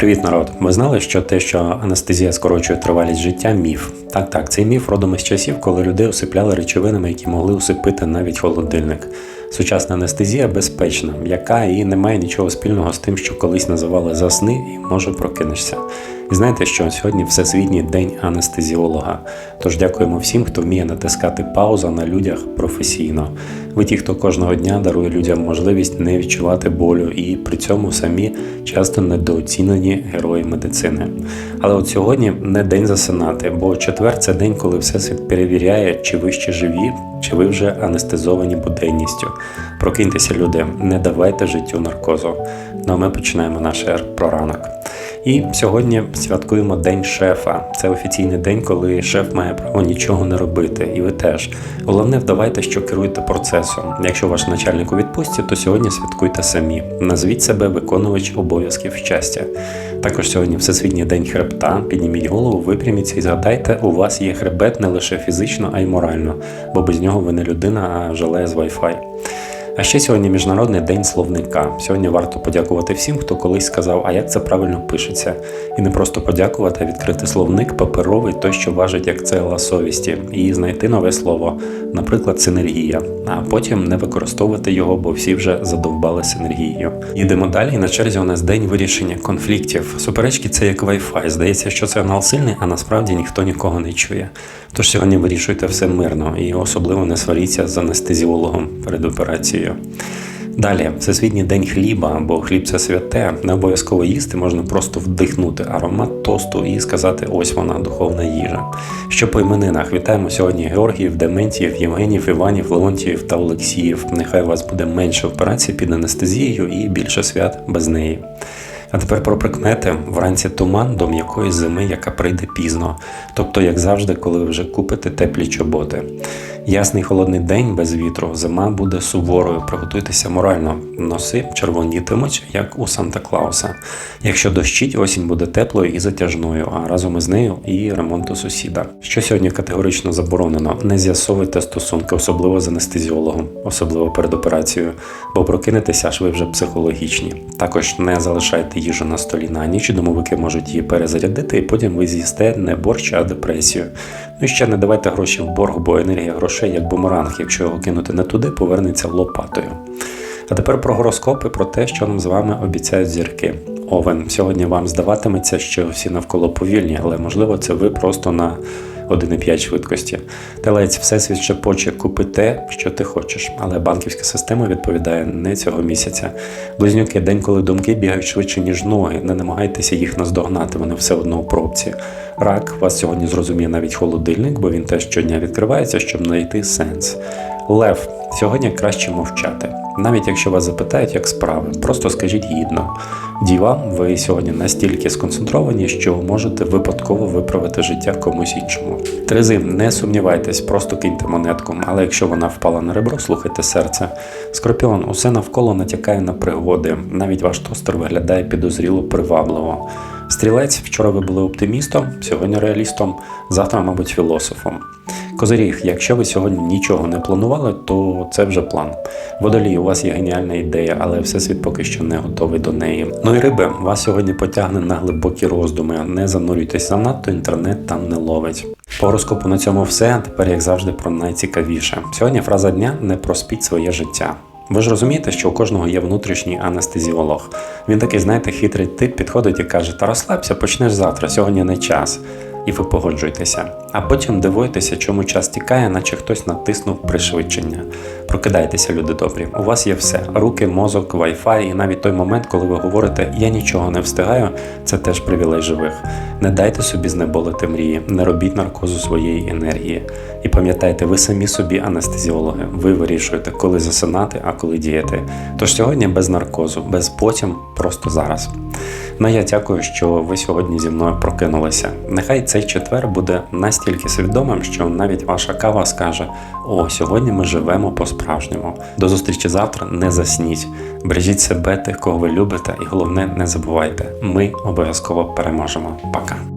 Привіт, народ! Ви знали, що те, що анестезія скорочує тривалість життя, міф. Так, так, цей міф родом із часів, коли людей усипляли речовинами, які могли усипити навіть холодильник. Сучасна анестезія безпечна, яка і не має нічого спільного з тим, що колись називали засни і може прокинешся. І знаєте, що сьогодні Всесвітній день анестезіолога. Тож дякуємо всім, хто вміє натискати пауза на людях професійно. Ви ті, хто кожного дня дарує людям можливість не відчувати болю і при цьому самі часто недооцінені герої медицини. Але от сьогодні не день засинати, бо четвер це день, коли всесвіт перевіряє, чи ви ще живі, чи ви вже анестезовані буденністю. Прокиньтеся, люди, не давайте життю наркозу. Ну а ми починаємо наш про ранок. І сьогодні святкуємо День шефа. Це офіційний день, коли шеф має право нічого не робити, і ви теж. Головне, вдавайте, що керуєте процесом. Якщо ваш начальник у відпустці, то сьогодні святкуйте самі. Назвіть себе виконувач обов'язків щастя. Також сьогодні Всесвітній день хребта. Підніміть голову, випряміться і згадайте, у вас є хребет не лише фізично, а й морально, бо без нього ви не людина, а жалеє з Wi-Fi. А ще сьогодні Міжнародний день словника. Сьогодні варто подякувати всім, хто колись сказав, а як це правильно пишеться. І не просто подякувати, а відкрити словник паперовий, той, що важить як цегла совісті, і знайти нове слово, наприклад, синергія. А потім не використовувати його, бо всі вже задовбали синергією. Йдемо далі. На черзі у нас день вирішення конфліктів. Суперечки це як Wi-Fi. Здається, що сигнал сильний, а насправді ніхто нікого не чує. Тож сьогодні вирішуйте все мирно і особливо не сваріться з анестезіологом перед операцією. Далі, всесвітній день хліба, бо хліб це святе, не обов'язково їсти, можна просто вдихнути аромат тосту і сказати, ось вона, духовна їжа. Що по іменинах вітаємо сьогодні Георгіїв, Дементіїв, Євгенів, Іванів, Леонтіїв та Олексіїв. Нехай у вас буде менше операцій під анестезією і більше свят без неї. А тепер про прикмети вранці туман до м'якої зими, яка прийде пізно, тобто, як завжди, коли ви вже купите теплі чоботи. Ясний холодний день без вітру, зима буде суворою. Приготуйтеся морально. Носи червонітимуть, як у Санта Клауса. Якщо дощить, осінь буде теплою і затяжною, а разом із нею і ремонт у сусіда. Що сьогодні категорично заборонено: не з'ясовуйте стосунки, особливо з анестезіологом, особливо перед операцією, бо прокинетеся аж ви вже психологічні. Також не залишайте їжу на столі на ніч, домовики можуть її перезарядити, і потім ви з'їсте не борщ, а депресію. Ну і ще не давайте гроші в борг, бо енергія грошей як бумеранг, якщо його кинути не туди, повернеться лопатою. А тепер про гороскопи, про те, що нам з вами обіцяють зірки. Овен, сьогодні вам здаватиметься, що всі навколо повільні, але можливо це ви просто на 1,5 швидкості. Телець, всесвіт ще поче купи те, що ти хочеш, але банківська система відповідає не цього місяця. Близнюки, день, коли думки бігають швидше, ніж ноги. Не намагайтеся їх наздогнати, вони все одно у пробці. Рак вас сьогодні зрозуміє навіть холодильник, бо він теж щодня відкривається, щоб знайти сенс. Лев, сьогодні краще мовчати. Навіть якщо вас запитають, як справи, просто скажіть гідно. Діва, ви сьогодні настільки сконцентровані, що можете випадково виправити життя комусь іншому. Терези, не сумнівайтесь, просто киньте монетку, але якщо вона впала на ребро, слухайте серце. Скорпіон, усе навколо натякає на пригоди. Навіть ваш тостер виглядає підозріло привабливо. Стрілець, вчора ви були оптимістом, сьогодні реалістом, завтра, мабуть, філософом. Козиріг, якщо ви сьогодні нічого не планували, то це вже план. Водолій, у вас є геніальна ідея, але всесвіт поки що не готовий до неї. Ну і риби, вас сьогодні потягне на глибокі роздуми. Не занурюйтесь занадто, інтернет там не ловить. По гороскопу на цьому все. Тепер, як завжди, про найцікавіше. Сьогодні фраза дня не проспіть своє життя. Ви ж розумієте, що у кожного є внутрішній анестезіолог. Він такий, знаєте, хитрий тип підходить і каже: Та розслабся, почнеш завтра, сьогодні не час і ви погоджуєтеся. А потім дивуєтеся, чому час тікає, наче хтось натиснув пришвидшення. Прокидайтеся, люди добрі. У вас є все: руки, мозок, вайфай, і навіть той момент, коли ви говорите Я нічого не встигаю, це теж привілей живих. Не дайте собі знеболити мрії, не робіть наркозу своєї енергії. І пам'ятайте, ви самі собі анестезіологи. Ви вирішуєте, коли засинати, а коли діяти. Тож сьогодні без наркозу, без потім, просто зараз. Ну я дякую, що ви сьогодні зі мною прокинулися. Нехай цей четвер буде настільки свідомим, що навіть ваша кава скаже: О, сьогодні ми живемо по-справжньому. До зустрічі завтра, не засніть. Бережіть себе, тих, кого ви любите, і головне, не забувайте, ми обов'язково переможемо. Пока.